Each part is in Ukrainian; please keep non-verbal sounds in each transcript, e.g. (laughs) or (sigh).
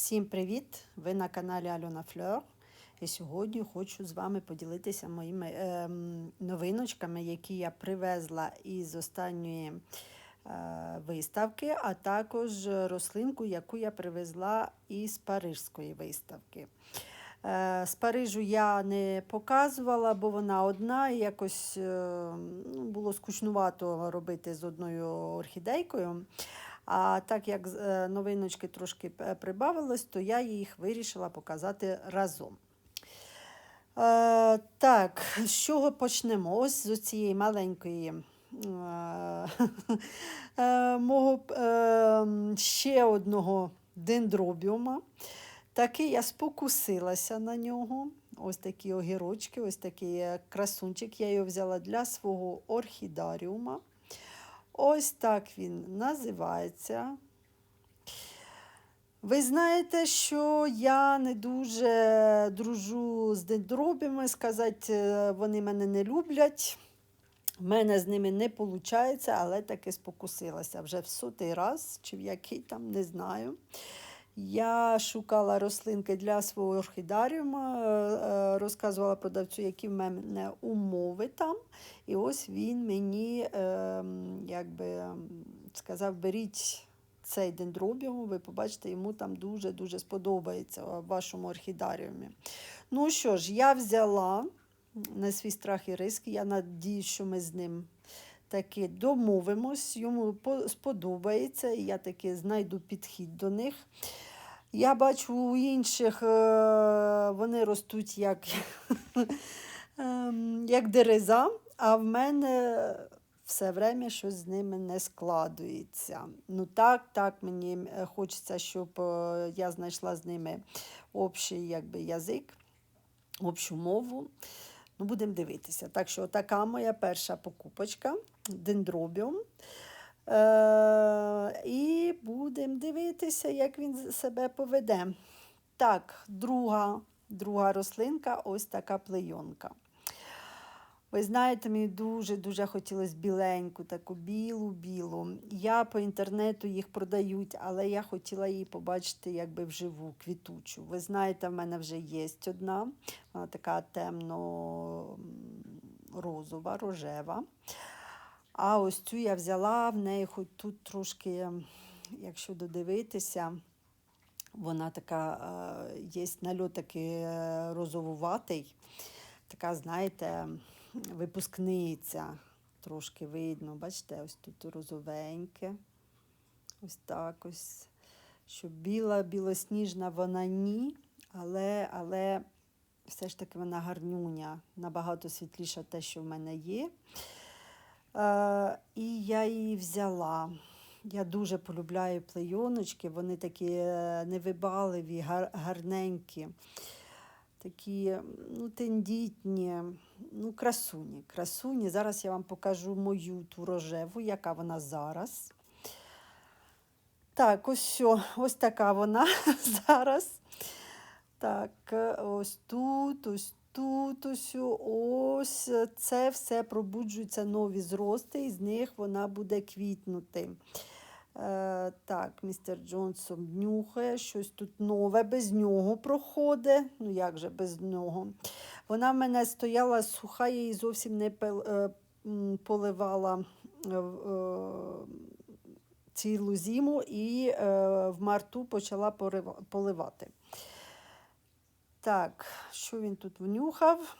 Всім привіт! Ви на каналі Альона Флер. І сьогодні хочу з вами поділитися моїми ем, новиночками, які я привезла із останньої е, виставки, а також рослинку, яку я привезла із Парижської виставки. Е, З Парижу я не показувала, бо вона одна, і якось е, ну, було скучнувато робити з одною орхідейкою. А так як е, новиночки трошки п- прибавилось, то я їх вирішила показати разом. Е, так, з чого почнемо? Ось з цієї маленької е, (laughs) е, мого е, ще одного дендробіума. Таки я спокусилася на нього. Ось такі огірочки, ось такий е, красунчик. Я його взяла для свого орхідаріума. Ось так він називається. Ви знаєте, що я не дуже дружу з дендробіми, сказати, е, вони мене не люблять. В мене з ними не виходить, але таки спокусилася вже в сотий раз, чи в який там, не знаю. Я шукала рослинки для свого орхідаріума, е, е, розказувала продавцю, які в мене умови там. І ось він мені ем, якби, ем, сказав, беріть цей дендробіум, ви побачите, йому там дуже-дуже сподобається в вашому орхідаріумі. Ну що ж, я взяла на свій страх і риск. Я надію, що ми з ним таки домовимось, йому сподобається, і я таки знайду підхід до них. Я бачу у інших е, вони ростуть як, (laughs) ем, як дереза, а в мене все время щось з ними не складується. Ну так, так, мені хочеться, щоб е, я знайшла з ними общий якби, язик, общу мову. Ну, будемо дивитися. Так що така моя перша покупочка дендробіум. Е, і будемо дивитися, як він себе поведе. Так, друга, друга рослинка ось така плейонка. Ви знаєте, мені дуже-дуже хотілося біленьку, таку білу-білу. Я по інтернету їх продають, але я хотіла її побачити якби вживу, квітучу. Ви знаєте, в мене вже є одна, вона така темно-розова, рожева. А ось цю я взяла в неї, хоч тут трошки, якщо додивитися, вона така, е, є нальот е, розовуватий, така, знаєте, випускниця. Трошки видно, бачите, ось тут розовеньке. Ось так ось. Що біла, білосніжна вона ні, але, але все ж таки вона гарнюня, набагато світліша те, що в мене є. Е, і я її взяла. Я дуже полюбляю плейоночки, вони такі е, невибаливі, гарненькі, такі ну, тендітні, ну, красуні. красуні. Зараз я вам покажу мою ту рожеву, яка вона зараз. Так, ось що, ось така вона (laughs) зараз. Так, е, ось тут, ось тут, ось, ось це все пробуджуються нові зрости, і з них вона буде квітнути. Е, так, містер Джонсон нюхає, щось тут нове, без нього проходить. Ну, як же без нього? Вона в мене стояла суха, її зовсім не е, поливала. е, е, цілу зиму і е, в марту почала порива- поливати. Так, що він тут внюхав?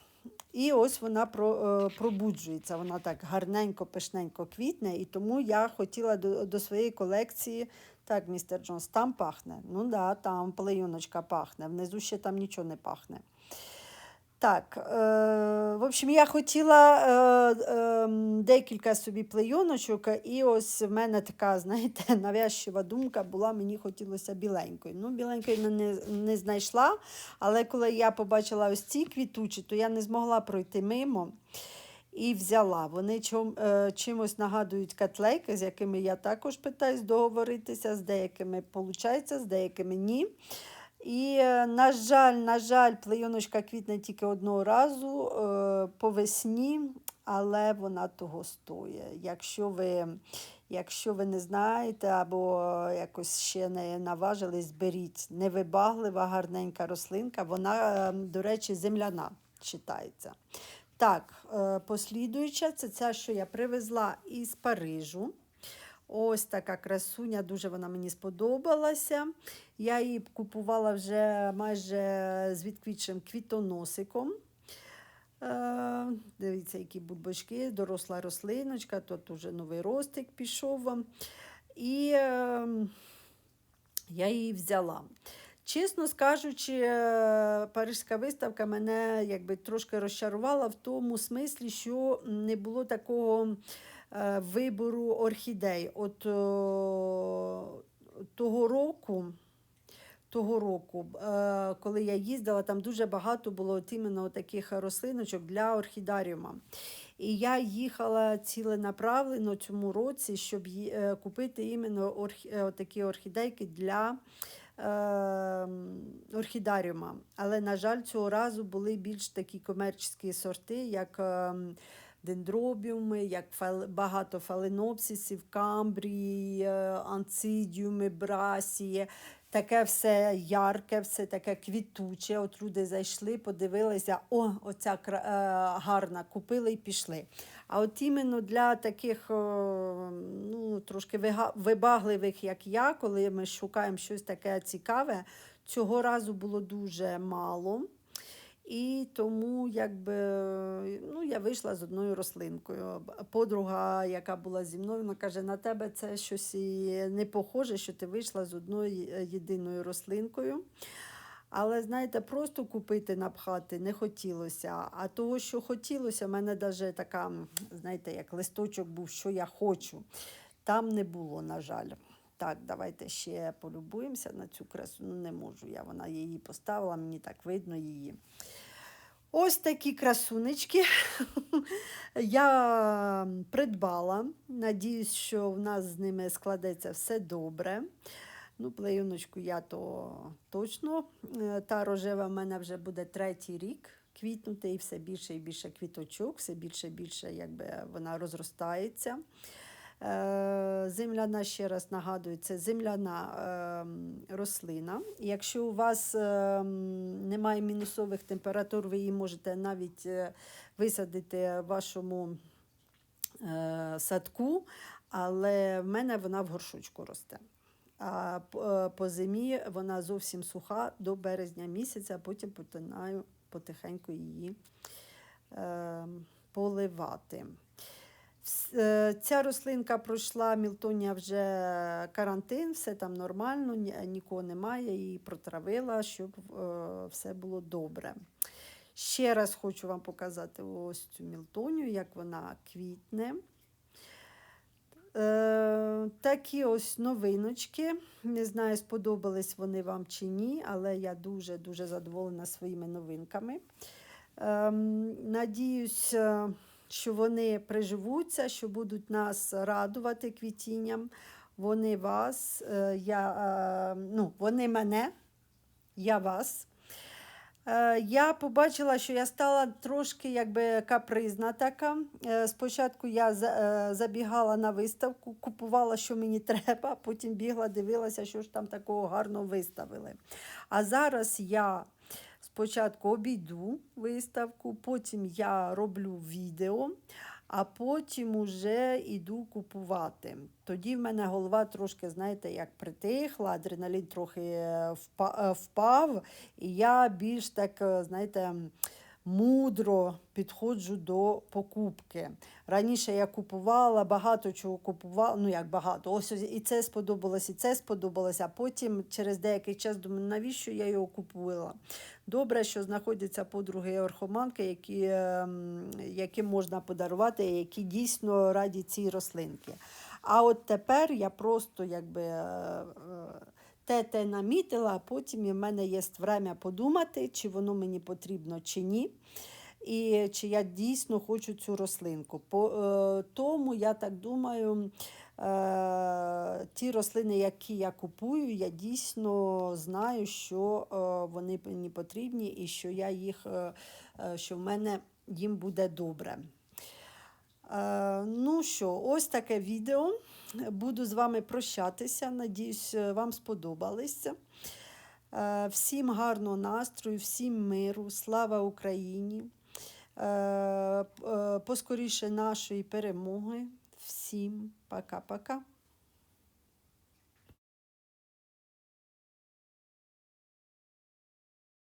І ось вона е, пробуджується. Вона так гарненько, пишненько квітне, і тому я хотіла до, до своєї колекції. Так, містер Джонс, там пахне. Ну да, там плеюночка пахне. Внизу ще там нічого не пахне. Так, е, в общем, я хотіла е, е, декілька собі плейоночок, і ось в мене така, знаєте, (laughs) навязчива думка була, мені хотілося біленької. Ну, біленької не, не, знайшла, але коли я побачила ось ці квітучі, то я не змогла пройти мимо і взяла. Вони чом, е, чимось нагадують котлейки, з якими я також питаюсь договоритися, з деякими виходить, з деякими ні. І, е, на жаль, на жаль, плейоночка квітне тільки одного разу е, по весні, але вона того стоїть. Якщо ви Якщо ви не знаєте або якось ще не наважились, беріть невибаглива, гарненька рослинка. Вона, е, до речі, земляна вважається. Так, е, послідуюча це ця, що я привезла із Парижу. Ось така красуня, дуже вона мені сподобалася. Я її купувала вже майже з відквітшим квітоносиком. Е, Дивіться, які бульбочки, доросла рослиночка, тут вже новий ростик пішов. вам. І е, я її взяла. Чесно скажучи, е, Парижська виставка мене якби трошки розчарувала в тому смислі, що не було такого вибору орхідей. От о, того року. Того року, е, коли я їздила, там дуже багато було от іменно таких рослиночок для орхідаріума. І я їхала ціленаправленно цьому році, щоб е, купити іменно е, такі орхідейки для е, орхідаріума. Але, на жаль, цього разу були більш такі комерційні сорти, як е, дендробіуми, як багато фаленопсисів, камбрії, е, анцидіуми, брасії. Таке все ярке, все таке квітуче. От люди зайшли, подивилися, о, оця е, гарна, купили і пішли. А от іменно для таких ну, трошки вибагливих, як я, коли ми шукаємо щось таке цікаве, цього разу було дуже мало. І тому якби, ну, я вийшла з одною рослинкою. Подруга, яка була зі мною, вона каже, на тебе це щось не похоже, що ти вийшла з одною е, єдиною рослинкою. Але, знаєте, просто купити, напхати не хотілося. А того, що хотілося, в мене навіть така, знаєте, як листочок був, що я хочу. Там не було, на жаль. Так, давайте ще полюбуємося на цю красу. Ну, не можу я. Вона її поставила, мені так видно її. Ось такі красунечки (laughs) я придбала. Надіюсь, що в нас з ними складеться все добре. Ну, плеюночку я то точно. Е, Та рожева в мене вже буде третій рік квітнути, і все більше і більше квіточок, все більше і більше якби, вона розростається. Е, Земляна, ще раз нагадую, це земляна ем, рослина. Якщо у вас ем, немає мінусових температур, ви її можете навіть е, висадити в вашому е, садку, але в мене вона в горшочку росте. А по зимі вона зовсім суха до березня місяця, а потім починаю потихеньку її е, поливати. Е, Ця рослинка пройшла Мілтонія вже карантин, все там нормально, нікого немає, її протравила, щоб е, все було добре. Ще раз хочу вам показати ось цю мілтонію, як вона квітне. Е, такі ось новиночки. Не знаю, сподобались вони вам чи ні, але я дуже-дуже задоволена своїми новинками. Ем, надіюсь, що вони приживуться, що будуть нас радувати квітінням. Вони вас, е, я, е, ну, вони мене, я вас. Е, Я побачила, що я стала трошки якби капризна така. Спочатку я забігала на виставку, купувала, що мені треба, потім бігла, дивилася, що ж там такого гарного виставили. А зараз я спочатку обійду виставку, потім я роблю відео, а потім уже йду купувати. Тоді в мене голова трошки, знаєте, як притихла, адреналін трохи е, е, впав, і я більш так, е, знаєте, мудро підходжу до покупки. Раніше я купувала, багато чого купувала, ну як багато, ось і це сподобалось, і це сподобалося, а потім через деякий час думаю, навіщо я його купувала. Добре, що знаходяться подруги орхоманки, які, ем, яким можна подарувати, які дійсно раді цій рослинки. А от тепер я просто якби. е, е, те те намітила, а потім в мене є время подумати, чи воно мені потрібно, чи ні. І чи я дійсно хочу цю рослинку. Е, тому я так думаю, е, ті рослини, які я купую, я дійсно знаю, що е, вони мені потрібні і що я їх, е, що в мене їм буде добре. Ну що, ось таке відео. Буду з вами прощатися. Надіюсь, вам сподобалося. Всім гарного настрою, всім миру, слава Україні. Е, е, поскоріше нашої перемоги. Всім пока-пока.